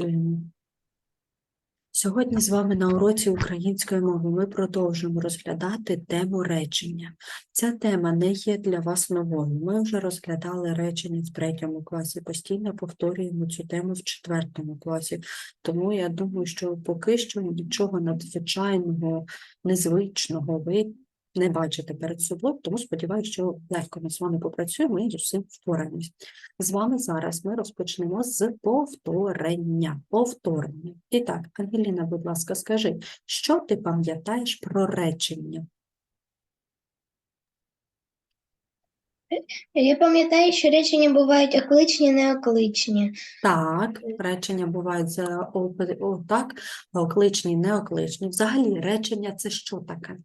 Працюємо. Сьогодні з вами на уроці української мови ми продовжуємо розглядати тему речення. Ця тема не є для вас новою. Ми вже розглядали речення в третьому класі, постійно повторюємо цю тему в четвертому класі. Тому я думаю, що поки що нічого надзвичайного, незвичного ви не бачите перед собою, тому сподіваюся, що легко ми з вами попрацюємо і з усім впораємось. З вами зараз ми розпочнемо з повторення. Повторення. І так, Ангеліна, будь ласка, скажи, що ти пам'ятаєш про речення? Я пам'ятаю, що речення бувають окличні, неокличні. Так, речення бувають за о, о, так, окличні, неокличні. Взагалі, речення це що таке?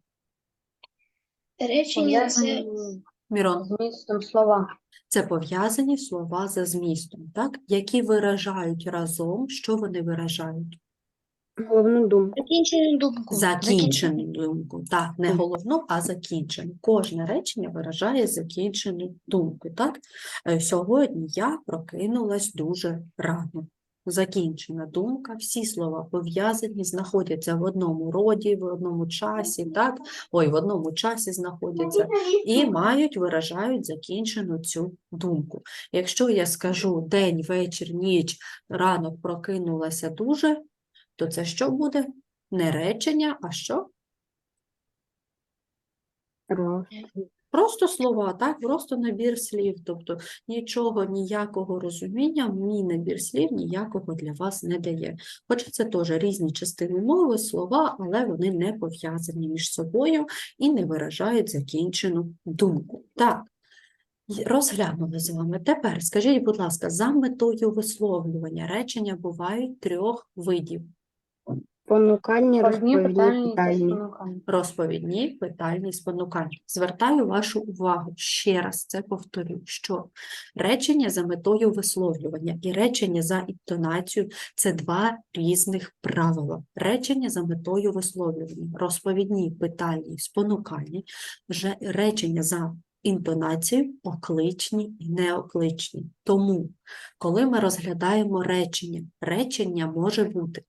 Речення це Мірон, змістом слова. це пов'язані слова за змістом, так? які виражають разом, що вони виражають? Головну думку. закінчену думку. Закінчену думку. Так, не головну, а закінчену. Кожне речення виражає закінчену думку. Так? Е, Сьогодні я прокинулась дуже рано. Закінчена думка, всі слова пов'язані, знаходяться в одному роді, в одному часі, так? Ой, в одному часі знаходяться і мають, виражають закінчену цю думку. Якщо я скажу день, вечір, ніч, ранок прокинулася дуже, то це що буде? Не речення, а що? Просто слова, так? Просто набір слів. Тобто нічого, ніякого розуміння, мій набір слів ніякого для вас не дає. Хоча це теж різні частини мови, слова, але вони не пов'язані між собою і не виражають закінчену думку. Так, розглянули з вами. Тепер скажіть, будь ласка, за метою висловлювання речення бувають трьох видів. Понукальні, Розповідні розповідні, питальні та питальні. Розповідні, питальні, спонукальні. Звертаю вашу увагу, ще раз це повторю, що речення за метою висловлювання і речення за інтонацією – це два різних правила. Речення за метою висловлювання, розповідні, питальні, спонукальні, вже речення за інтонацією окличні і неокличні. Тому, коли ми розглядаємо речення, речення може бути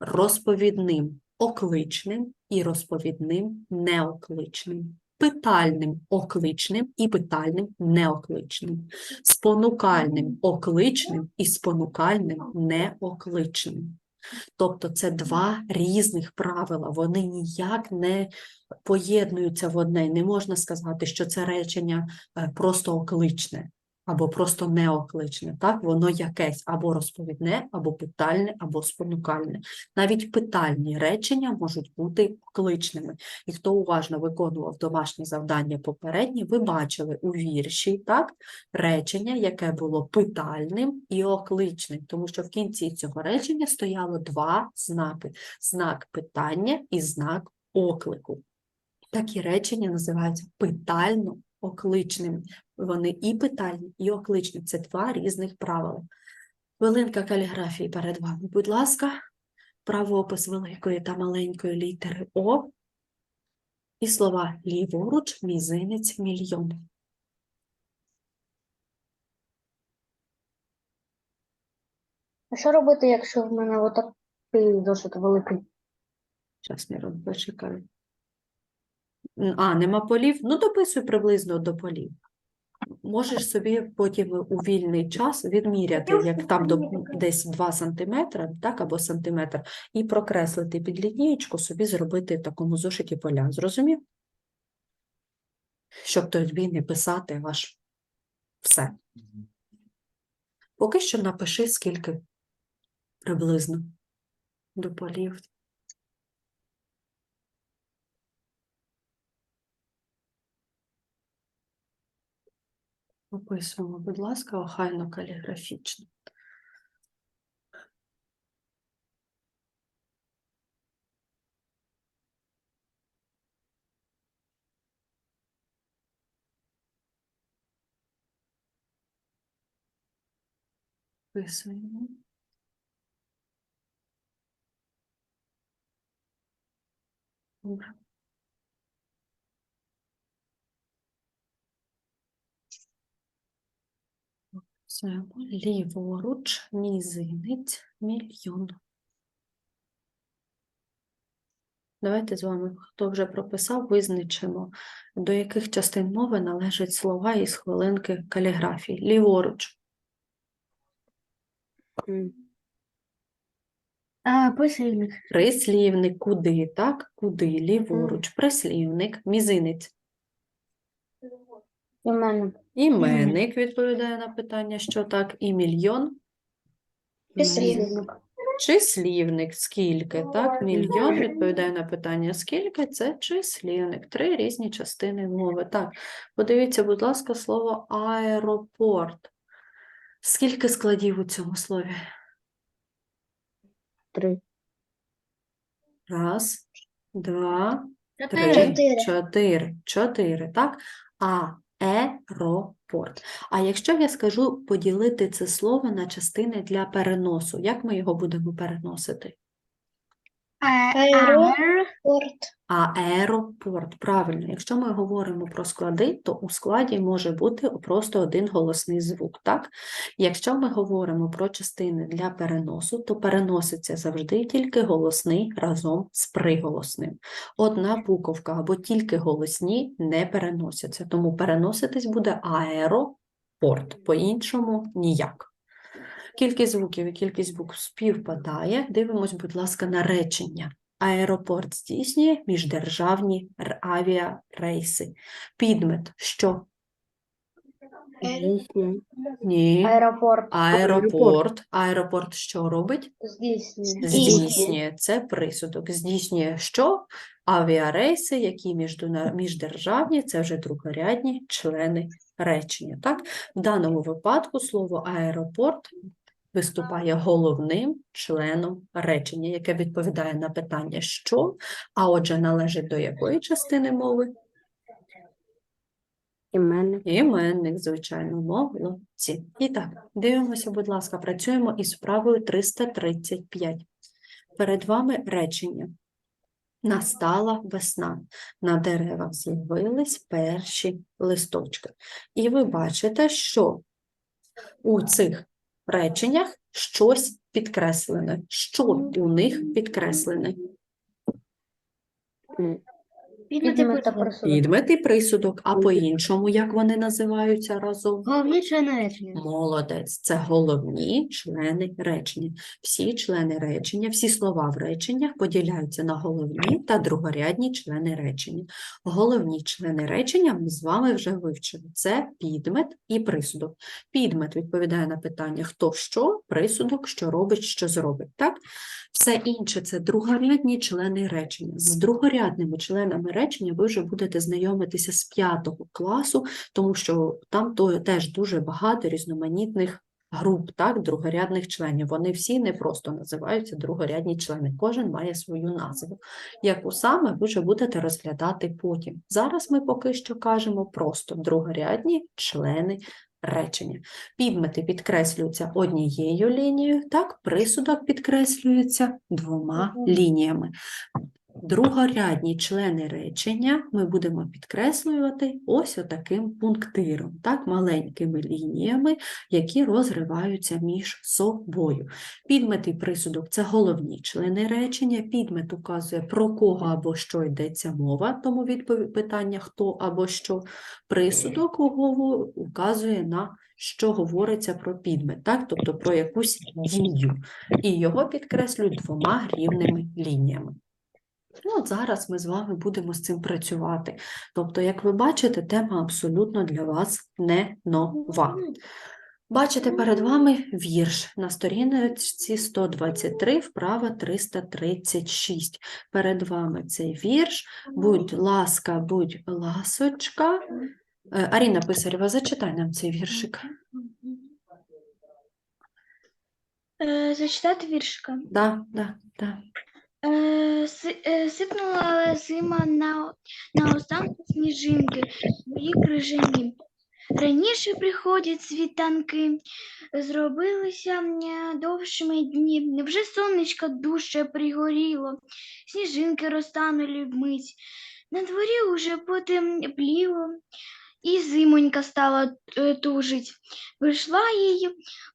розповідним окличним і розповідним неокличним, питальним окличним і питальним неокличним, спонукальним окличним і спонукальним неокличним. Тобто це два різних правила, вони ніяк не поєднуються в одне. Не можна сказати, що це речення е, просто окличне або просто неокличне. Так, воно якесь або розповідне, або питальне, або спонукальне. Навіть питальні речення можуть бути окличними. І хто уважно виконував домашні завдання попередні, ви бачили у вірші так, речення, яке було питальним і окличним, тому що в кінці цього речення стояло два знаки: знак питання і знак оклику. Такі речення називаються питально-окличними. Вони і питальні, і окличні. Це два різних правила. Хвилинка каліграфії перед вами, будь ласка. Правопис великої та маленької літери О і слова ліворуч, мізинець, мільйон. А що робити, якщо в мене отакий досить великий? Зараз, почекаю. М, А, нема полів? Ну, дописуй приблизно до полів. Можеш собі потім у вільний час відміряти, як там до, десь 2 см, так, або сантиметр, і прокреслити під лінієчку, собі зробити в такому зошиті поля. Зрозумів? Щоб тобі не писати ваш все. Поки що напиши, скільки приблизно до полів. Описуємо, будь ласка, охайно каліграфічно. Описуємо. Добре. Записуємо ліворуч, мізинець, мільйон. Давайте з вами, хто вже прописав, визначимо, до яких частин мови належать слова із хвилинки каліграфії. Ліворуч. А, посильник. Прислівник куди, так? Куди? Ліворуч. Прислівник, мізинець. Іменник. Іменник відповідає на питання, що так, і мільйон. Прислівник. Числівник, скільки, так? Мільйон відповідає на питання, скільки це числівник. Три різні частини мови. Так, подивіться, будь ласка, слово аеропорт. Скільки складів у цьому слові? Три. Раз, два, три, чотири. Чотири, так? А еропорт. А якщо я скажу поділити це слово на частини для переносу, як ми його будемо переносити? Аеропорт. Аеропорт, правильно. Якщо ми говоримо про склади, то у складі може бути просто один голосний звук, так? Якщо ми говоримо про частини для переносу, то переноситься завжди тільки голосний разом з приголосним. Одна буковка або тільки голосні не переносяться, тому переноситись буде аеропорт, по-іншому ніяк. Кількість звуків і кількість букв співпадає. Дивимось, будь ласка, на речення. Аеропорт здійснює міждержавні авіарейси. Підмет що? Ні. Аеропорт. Аеропорт. Аеропорт що робить? Здійснює. Здійснює. Це присудок. Здійснює що? Авіарейси, які міждержавні, це вже другорядні члени речення. Так? В даному випадку слово аеропорт виступає головним членом речення, яке відповідає на питання що, а отже, належить до якої частини мови? Іменник. Іменник, звичайно, молодці. І так, дивимося, будь ласка, працюємо із вправою 335. Перед вами речення. Настала весна. На деревах з'явились перші листочки. І ви бачите, що у цих реченнях щось підкреслене. Що у них підкреслене? М, Підмет та присудок. Підмет і присудок, а по-іншому, як вони називаються разом? Головні члени речення. Молодець, це головні члени речення. Всі члени речення, всі слова в реченнях поділяються на головні та другорядні члени речення. Головні члени речення ми з вами вже вивчили. Це підмет і присудок. Підмет відповідає на питання хто що, присудок, що робить, що зробить. Так? Все інше це другорядні члени речення. З другорядними членами речення ви вже будете знайомитися з п'ятого класу, тому що там теж дуже багато різноманітних груп, так, другорядних членів. Вони всі не просто називаються другорядні члени, кожен має свою назву. Яку саме ви вже будете розглядати потім. Зараз ми поки що кажемо просто другорядні члени речення. Підмети підкреслюються однією лінією, так, присудок підкреслюється двома лініями. Другорядні члени речення ми будемо підкреслювати ось отаким пунктиром, так, маленькими лініями, які розриваються між собою. Підмет і присудок це головні члени речення. Підмет указує, про кого або що йдеться мова, тому відповідь питання хто або що. Присудок указує на що говориться про підмет, так? тобто про якусь дію. І його підкреслюють двома рівними лініями. Ну, от зараз ми з вами будемо з цим працювати. Тобто, як ви бачите, тема абсолютно для вас не нова. Бачите перед вами вірш на сторінці 123, вправа 336. Перед вами цей вірш. Будь ласка, будь ласочка. Е, Аріна Писарєва, зачитай нам цей віршик. Е, Зачитати віршика. Да, да, да. Е, си- е, Сипнула зима на, на останку сніжинки, свої крижані. Раніше приходять світанки, зробилися е, довшими дні. Невже сонечко дужче пригоріло, сніжинки розтанули вмить. На дворі уже потемпліло, І зимонька стала е, тужить. Прийшла її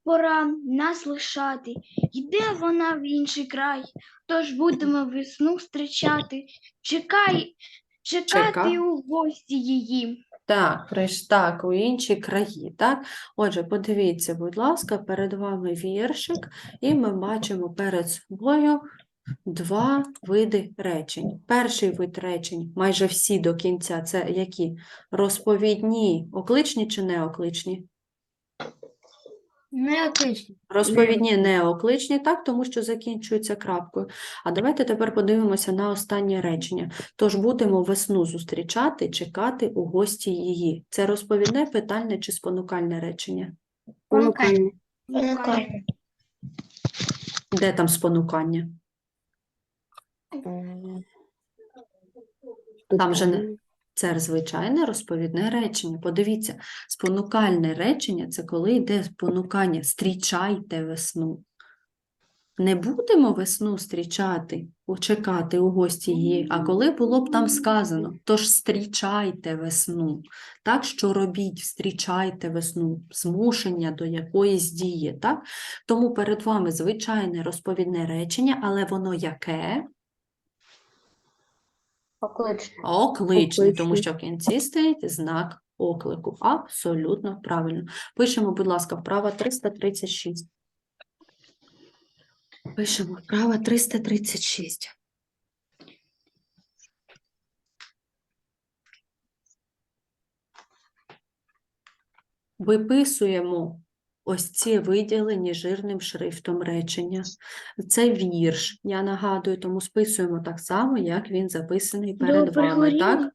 пора нас лишати. Йде вона в інший край, тож будемо весну зустрічати. Чекай, чекати Чека. у гості її. Так, так, у інші краї, так? Отже, подивіться, будь ласка, перед вами віршик, і ми бачимо перед собою два види речень. Перший вид речень, майже всі до кінця, це які? Розповідні, окличні чи неокличні? Не отлично. Розповідні неокличні, так, тому що закінчуються крапкою. А давайте тепер подивимося на останнє речення. Тож будемо весну зустрічати, чекати у гості її. Це розповідне, питальне чи спонукальне речення? Понукальне. Понукальне. Де там спонукання? Там же не- Це звичайне розповідне речення. Подивіться, спонукальне речення це коли йде спонукання. Стрічайте весну. Не будемо весну зустрічати, чекати у гості її, а коли було б там сказано, тож зустрічайте весну. Так, що робіть, зустрічайте весну, змушення до якоїсь дії. Так? Тому перед вами звичайне розповідне речення, але воно яке? Окличне. Окличний, тому що в кінці стоїть знак оклику. Абсолютно правильно. Пишемо, будь ласка, вправа 336. Пишемо вправа 336. Виписуємо ось ці виділені жирним шрифтом речення. Це вірш, я нагадую, тому списуємо так само, як він записаний перед вами. пригоріло? Так?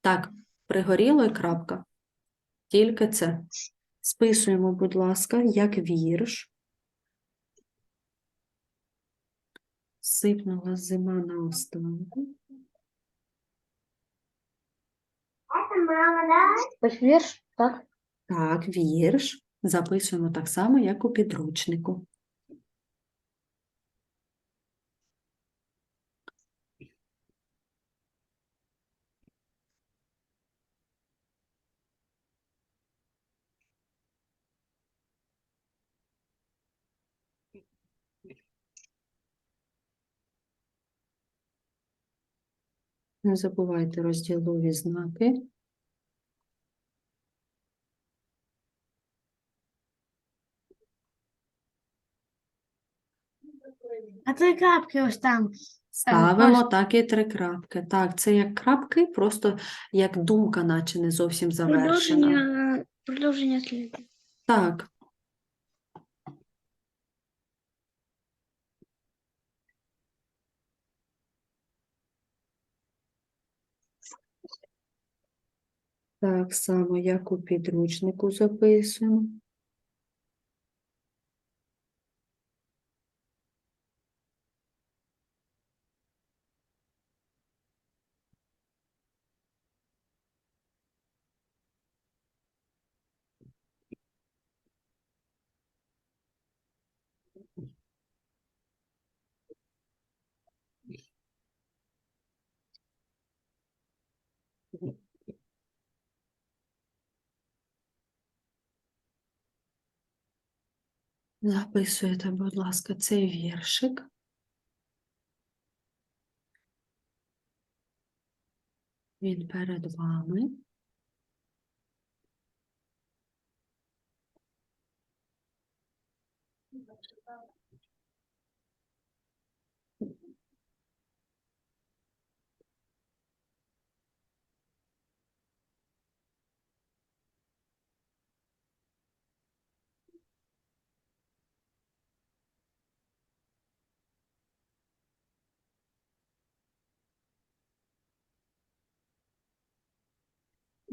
Так, пригоріло і крапка. Тільки це. Списуємо, будь ласка, як вірш. Сипнула зима на останку. Вірш, так? Так, вірш. Записуємо так само, як у підручнику. Не забувайте розділові знаки. Три крапки ось там. Ставимо так і три крапки. Так, це як крапки, просто як думка, наче не зовсім завершена. Продовження, продовження сліду. Так. Так само, як у підручнику записуємо. Записуєте, будь ласка, цей віршик. Він перед вами.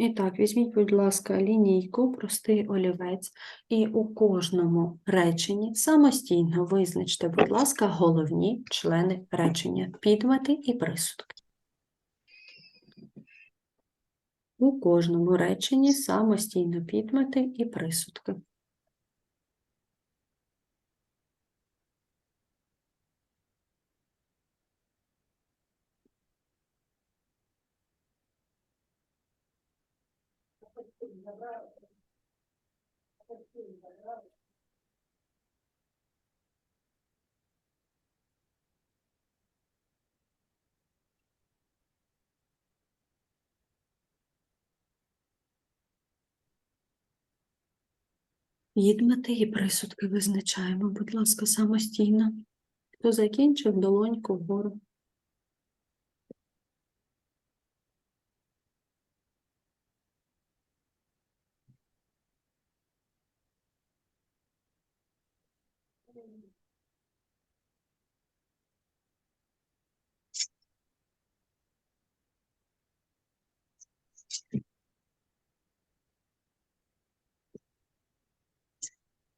І так, візьміть, будь ласка, лінійку, простий олівець, і у кожному реченні самостійно визначте, будь ласка, головні члени речення, підмети і присудки. У кожному реченні самостійно підмети і присудки. Відмити і присудки визначаємо, будь ласка, самостійно. Хто закінчив, долоньку вгору.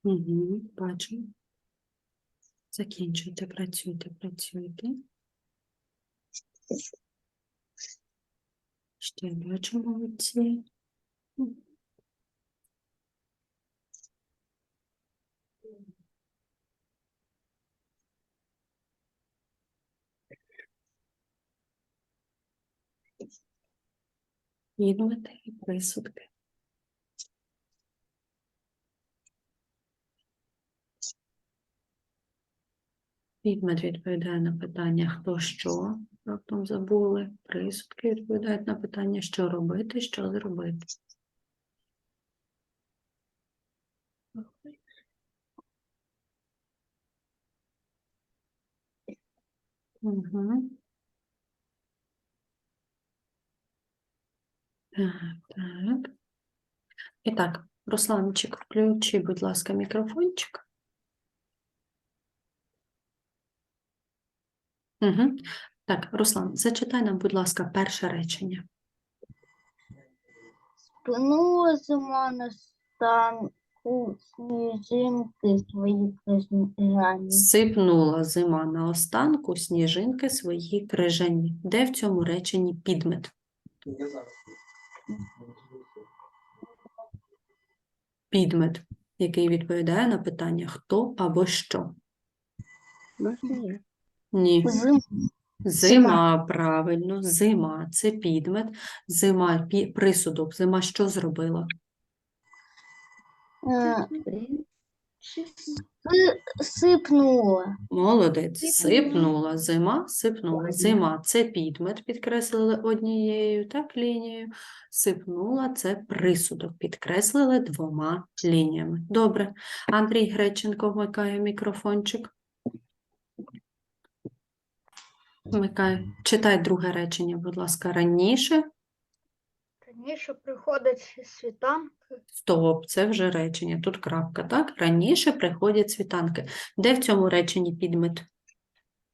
Угу, бачу. Закінчуйте, працюйте, працюйте. Ще бачу, молодці. М. І присудки. Відмет відповідає на питання хто що, раптом забули. Присудки відповідають на питання, що робити, що зробити. Угу. Так, так. І так, Русланчик, включи, будь ласка, мікрофончик. Угу. Так, Руслан, зачитай нам, будь ласка, перше речення. Спинула зима на станку сніжинки свої крижані. Сипнула зима на останку сніжинки свої крижані. Де в цьому реченні підмет? Підмет, який відповідає на питання хто або що. Можна я? Ні. Зима. Зима, правильно, зима це підмет. Зима, пі- присудок. Зима що зробила? Е, си- Сипнула. Молодець, Сипнула. сипнула. Зима, сипнула. Зима це підмет, підкреслили однією так лінією. Сипнула це присудок, підкреслили двома лініями. Добре. Андрій Греченко вмикає мікрофончик. Вмикає. Читай друге речення, будь ласка. Раніше Раніше приходить світанки. Стоп, це вже речення. Тут крапка, так? Раніше приходять світанки. Де в цьому реченні підмет?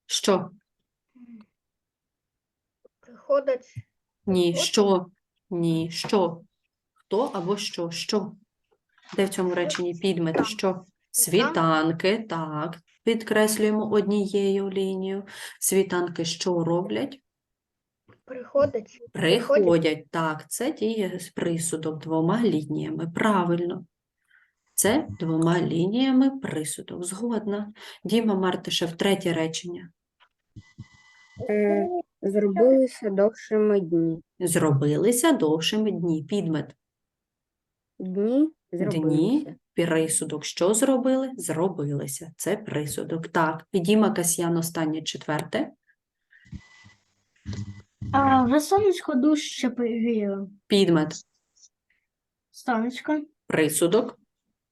Що? Приходить Ні, що? Ні, що? Хто або що? Що? Де в цьому реченні підмет? Що? Світанки, так. Підкреслюємо однією лінією. Світанки що роблять? приходить. Приходять, так, це діє з присудок двома лініями. Правильно. Це двома лініями присудок. Згодна. Діма Мартишев, третє речення. Е, зробилися довшими дні. Зробилися довшими дні. Підмет. Дні зробилися. Присудок. Що зробили? Зробилися. Це присудок. Так. Діма Касьян, останнє четверте. А вже сонечко дужче пригріло. Підмет. Сонечко Присудок.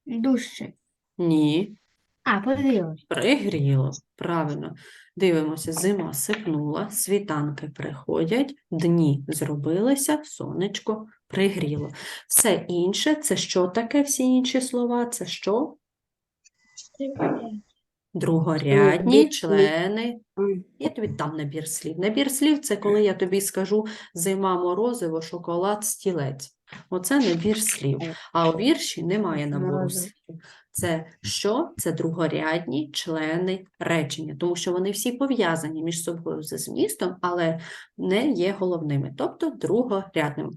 дужче. Ні. А, пригріло. Пригріло, правильно. Дивимося, зима сипнула, світанки приходять, дні зробилися, сонечко пригріло. Все інше це що таке, всі інші слова? Це що? Другорядні члени. Я тобі дам набір слів. Набір слів це коли я тобі скажу зима, морозиво, шоколад, стілець. Оце набір слів. А у вірші немає набору слів. Це що? Це другорядні члени речення, тому що вони всі пов'язані між собою за змістом, але не є головними, тобто другорядними.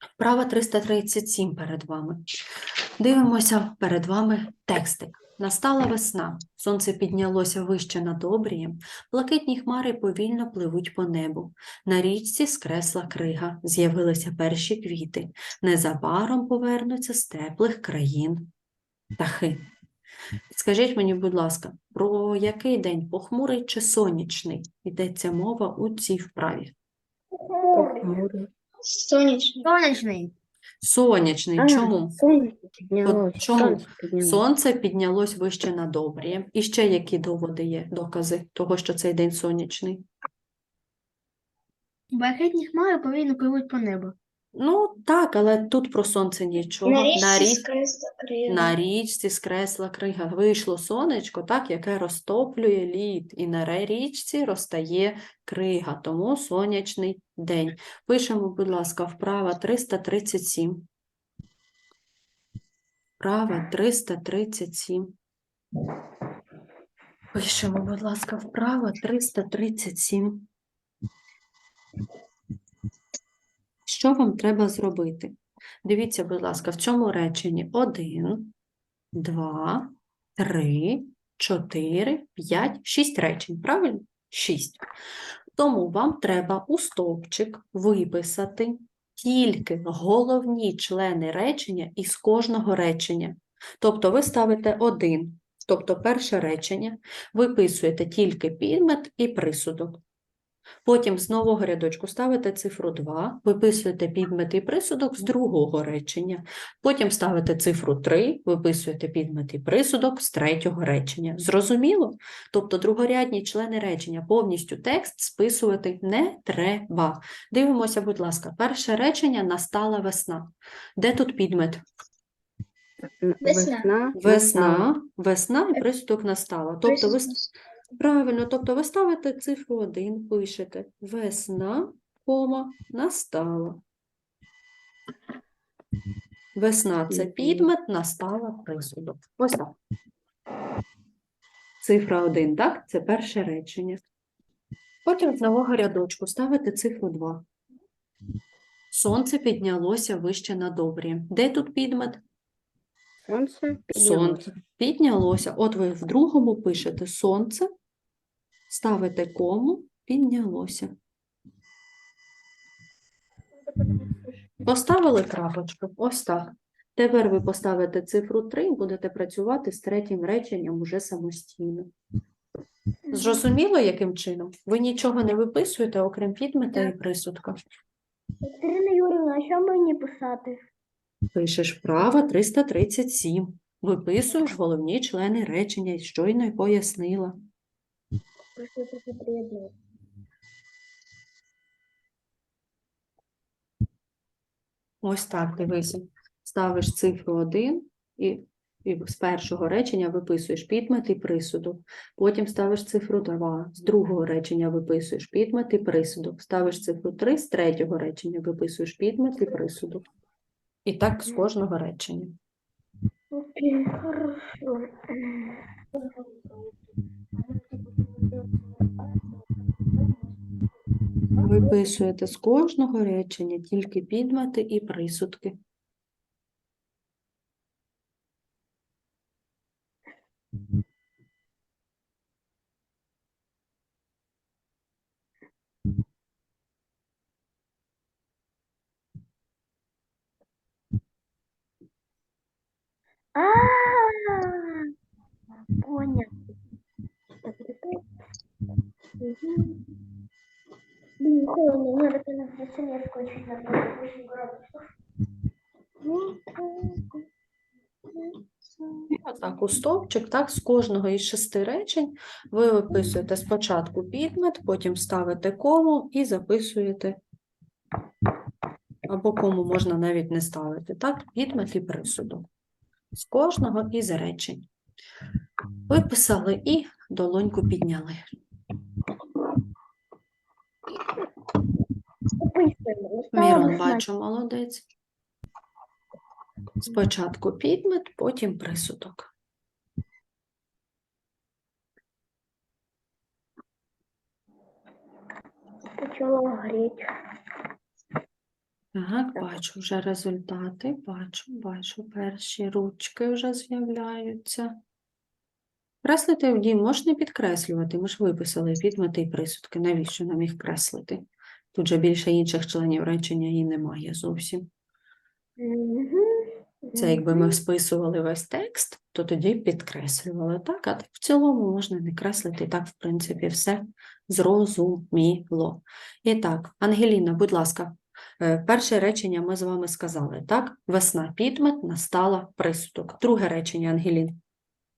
Вправа 337 перед вами. Дивимося перед вами текстик. Настала весна, сонце піднялося вище над обрієм, блакитні хмари повільно пливуть по небу. На річці скресла крига, з'явилися перші квіти. Незабаром повернуться з теплих країн птахи. Скажіть мені, будь ласка, про який день похмурий чи сонячний йдеться мова у цій вправі? Похмурий. Сонячний. Сонячний. Сонячний. Чому? Сонце піднялось. чому? Сонце піднялось. Сонце піднялось вище над обрієм. І ще які доводи є, докази того, що цей день сонячний? Блакитні хмари повільно пливуть по небу. Ну, так, але тут про сонце нічого. На річці скресла крига. на річці скресла крига. Вийшло сонечко, так, яке розтоплює лід. І на річці розтає крига, тому сонячний день. Пишемо, будь ласка, вправа 337. Вправа 337. Пишемо, будь ласка, вправа 337. Що вам треба зробити? Дивіться, будь ласка, в цьому реченні 1, 2, 3, 4, 5, 6 речень, правильно? 6. Тому вам треба у стовпчик виписати тільки головні члени речення із кожного речення. Тобто ви ставите 1, тобто перше речення, виписуєте тільки підмет і присудок. Потім з нового рядочку ставите цифру 2, виписуєте підмет і присудок з другого речення. Потім ставите цифру 3, виписуєте підмет і присудок з третього речення. Зрозуміло? Тобто другорядні члени речення повністю текст списувати не треба. Дивимося, будь ласка, перше речення настала весна. Де тут підмет? Весна. Весна. Весна, весна і присудок настала. Тобто Присудок. Правильно, тобто ви ставите цифру 1, пишете весна, кома, настала. Весна це підмет, настала присудок. Ось так. Цифра 1, так? Це перше речення. Потім з нового рядочку ставите цифру 2. Сонце піднялося вище над обрієм. Де тут підмет? Сонце піднялось. Сонце піднялося. От ви в другому пишете сонце, ставите кому, піднялося. Поставили крапочку. Ось так. Тепер ви поставите цифру 3 і будете працювати з третім реченням уже самостійно. Зрозуміло, яким чином? Ви нічого не виписуєте, окрім підмета і присудка. Катерина Юрівна, а що мені писати? Пишеш вправо 337. Виписуєш головні члени речення, щойно й пояснила. Ось так, дивися. Ставиш цифру 1 і, і з першого речення виписуєш підмет і присудок. Потім ставиш цифру 2, з другого речення виписуєш підмет і присудок. Ставиш цифру 3, з третього речення виписуєш підмет і присудок. І так з кожного речення. Окей, хорошо. Виписуєте з кожного речення тільки підмети і присудки. А, понял. Холодно, надо на кондиционерку чуть на 8 градусов. Отак, у стовпчик, так, з кожного із шести речень ви виписуєте спочатку підмет, потім ставите кому і записуєте, або кому можна навіть не ставити, так, підмет і присудок. З кожного із речень. Виписали і долоньку підняли. Мірон, бачу, молодець. Спочатку підмет, потім присудок. Почала греть. Так, бачу вже результати, бачу, бачу, перші ручки вже з'являються. Креслити в дім можеш не підкреслювати. Ми ж виписали підмети і присудки. Навіщо нам їх креслити? Тут же більше інших членів речення і немає зовсім. Це якби ми списували весь текст, то тоді підкреслювали. Так, а так в цілому можна не креслити. Так, в принципі, все зрозуміло. І так, Ангеліна, будь ласка, е, перше речення ми з вами сказали, так? Весна підмет, настала присудок. Друге речення, Ангелін.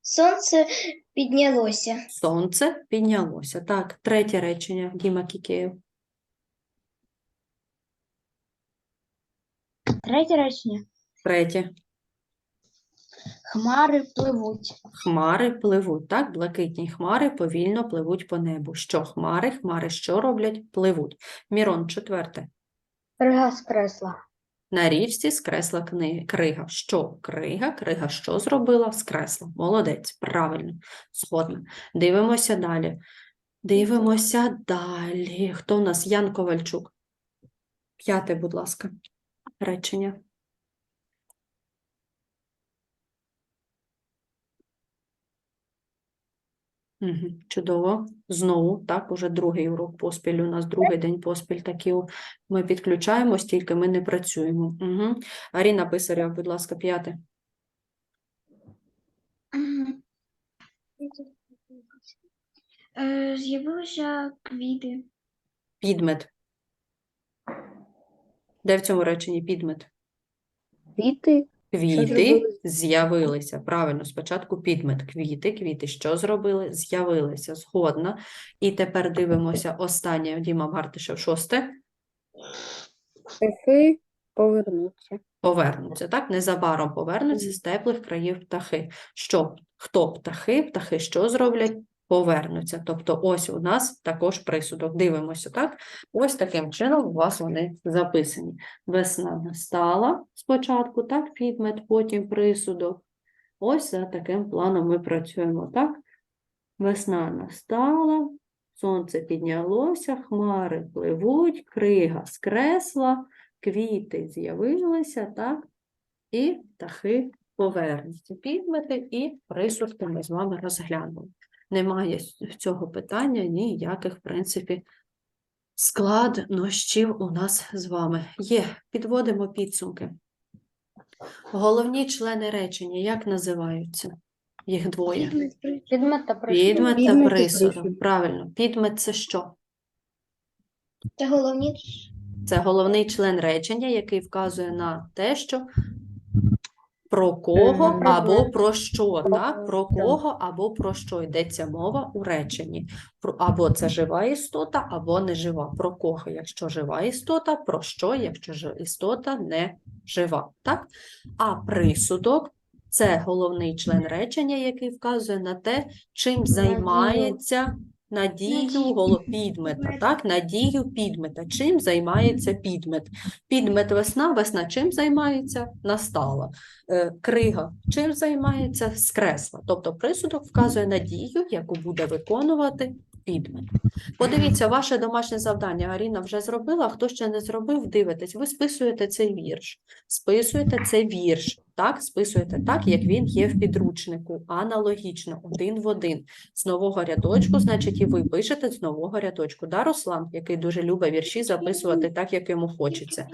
Сонце піднялося. Сонце піднялося. Так, третє речення, Діма Кікеєв. Третє речення. Третє. Хмари пливуть. Хмари пливуть, так? Блакитні хмари повільно пливуть по небу. Що хмари? Хмари що роблять? Пливуть. Мірон, четверте. Крига з кресла. На річці скресла кни- крига. Що крига? Крига що зробила? Скресла. Молодець, правильно, згодна. Дивимося далі. Дивимося далі. Хто у нас? Ян Ковальчук. П'яте, будь ласка, речення. Угу, чудово. Знову, так, уже другий урок поспіль. У нас другий день поспіль такі ми підключаємось, тільки ми не працюємо. Угу. Аріна Писарєва, будь ласка, п'яте. Е, З'явилися квіти. Підмет. Де в цьому реченні підмет? Квіти. Квіти з'явилися. Правильно, спочатку підмет. Квіти, квіти що зробили? З'явилися. Згодна. І тепер дивимося останнє. Діма Мартишев, шосте. Птахи повернуться. Повернуться, так? Незабаром повернуться з теплих країв птахи. Що? Хто птахи? Птахи що зроблять? Повернуться. Тобто ось у нас також присудок. Дивимося, так? Ось таким чином у вас вони записані. Весна настала спочатку, так? Підмет, потім присудок. Ось за таким планом ми працюємо, так? Весна настала, сонце піднялося, хмари пливуть, крига скресла, квіти з'явилися, так? І птахи повернуться. Підмети і присудки ми з вами розглянули. Немає цього питання ніяких, в принципі, складнощів у нас з вами. Є, підводимо підсумки. Головні члени речення як називаються? Їх двоє. Підмет та присудок. Підмет та присудок. Правильно. Підмет це що? Це головні Це головний член речення, який вказує на те, що про кого або про що, так? Про кого або про що йдеться мова у реченні. Або це жива істота, або не жива. Про кого, якщо жива істота, про що, якщо істота не жива. Так? А присудок це головний член речення, який вказує на те, чим займається надію голопідмета. Так? Надію підмета. Чим займається підмет? Підмет весна, весна чим займається? Настала. Е, Крига чим займається? Скресла. Тобто присудок вказує надію, яку буде виконувати підмет. Подивіться, ваше домашнє завдання Аріна вже зробила, хто ще не зробив, дивитесь. Ви списуєте цей вірш. Списуєте цей вірш, так? Списуєте так, як він є в підручнику, аналогічно, один в один. З нового рядочку, значить, і ви пишете з нового рядочку. Да, Руслан, який дуже любить вірші записувати так, як йому хочеться.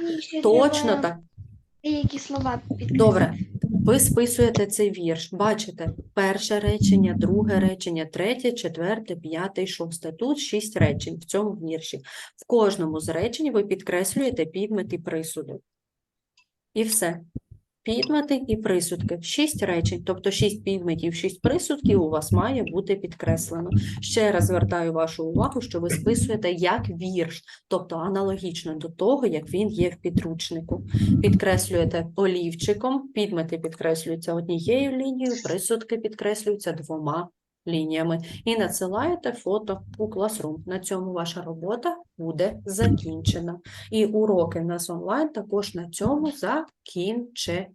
Точно так. Деякі слова. Добре, ви списуєте цей вірш. Бачите, перше речення, друге речення, третє, четверте, п'яте, шосте. Тут шість речень в цьому вірші. В кожному з речень ви підкреслюєте підмет і присудок. І все. Підмети і присудки. Шість речень, тобто шість підметів, шість присудків у вас має бути підкреслено. Ще раз звертаю вашу увагу, що ви списуєте як вірш, тобто аналогічно до того, як він є в підручнику. Підкреслюєте олівчиком, підмети підкреслюються однією лінією, присудки підкреслюються двома лініями. І надсилаєте фото у Classroom. На цьому ваша робота буде закінчена. І уроки в нас онлайн також на цьому закінчені.